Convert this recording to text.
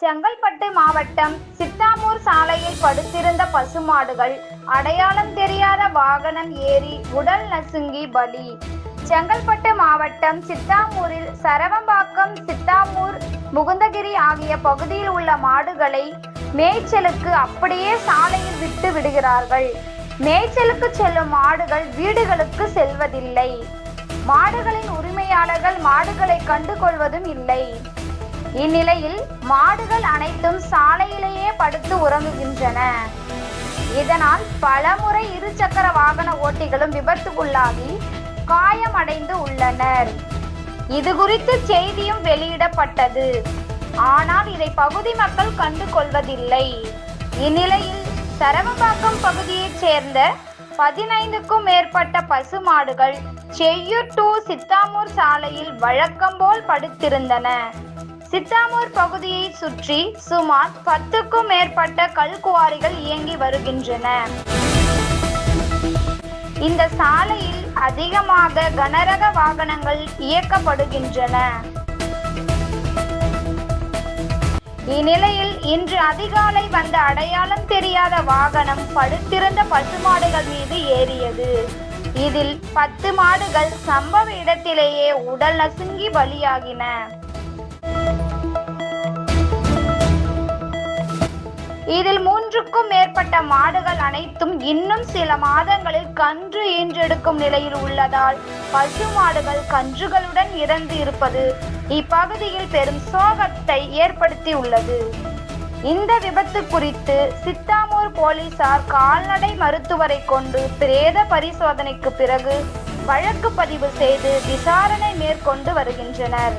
செங்கல்பட்டு மாவட்டம் சித்தாமூர் சாலையில் படுத்திருந்த பசுமாடுகள் அடையாளம் தெரியாத வாகனம் ஏறி உடல் நசுங்கி பலி. செங்கல்பட்டு மாவட்டம் சித்தாமூரில் சரவம்பாக்கம் சித்தாமூர் முகுந்தகிரி ஆகிய பகுதியில் உள்ள மாடுகளை மேய்ச்சலுக்கு அப்படியே சாலையில் விட்டு விடுகிறார்கள். மேய்ச்சலுக்கு செல்லும் மாடுகள் வீடுகளுக்கு செல்வதில்லை. மாடுகளின் உரிமையாளர்கள் மாடுகளை கண்டுகொள்வதும் இல்லை. இந்நிலையில் மாடுகள் அனைத்தும் சாலையிலேயே படுத்து உறங்குகின்றன. இதனால் பலமுறை இருசக்கர வாகன ஓட்டிகளும் விபத்துக்குள்ளாகி காயமடைந்து உள்ளனர். இது குறித்து செய்தியும் வெளியிடப்பட்டது. ஆனால் இதை பகுதி மக்கள் கண்டு கொள்வதில்லை. இந்நிலையில் சரவம்பாக்கம் பகுதியைச் சேர்ந்த பதினைந்துக்கும் மேற்பட்ட பசு மாடுகள் செய்யூர் டு சித்தாமூர் சாலையில் வழக்கம் போல் படுத்திருந்தன. சித்தாமூர் பகுதியை சுற்றி சுமார் பத்துக்கும் மேற்பட்ட கல்குவாரிகள் இயங்கி வருகின்றன. இந்த சாலையில் அதிகமாக கனரக வாகனங்கள் இயக்கப்படுகின்றன. இந்நிலையில் இன்று அதிகாலை வந்த அடையாளம் தெரியாத வாகனம் படுத்திருந்த பசுமாடுகள் மீது ஏறியது. இதில் பத்து மாடுகள் சம்பவ இடத்திலேயே உடல் நசுங்கி பலியாகின. இதில் மூன்றுக்கும் மேற்பட்ட மாடுகள் அனைத்தும் இன்னும் சில மாதங்களில் கன்று ஈன்றெடுக்கும் நிலையில் உள்ளதால் பசு மாடுகள் கன்றுகளுடன் இறந்து இருப்பது இப்பகுதியில் பெரும் சோகத்தை ஏற்படுத்தி உள்ளது. இந்த விபத்து குறித்து சித்தாமூர் போலீசார் கால்நடை மருத்துவரை கொண்டு பிரேத பரிசோதனைக்கு பிறகு வழக்கு பதிவு செய்து விசாரணை மேற்கொண்டு வருகின்றனர்.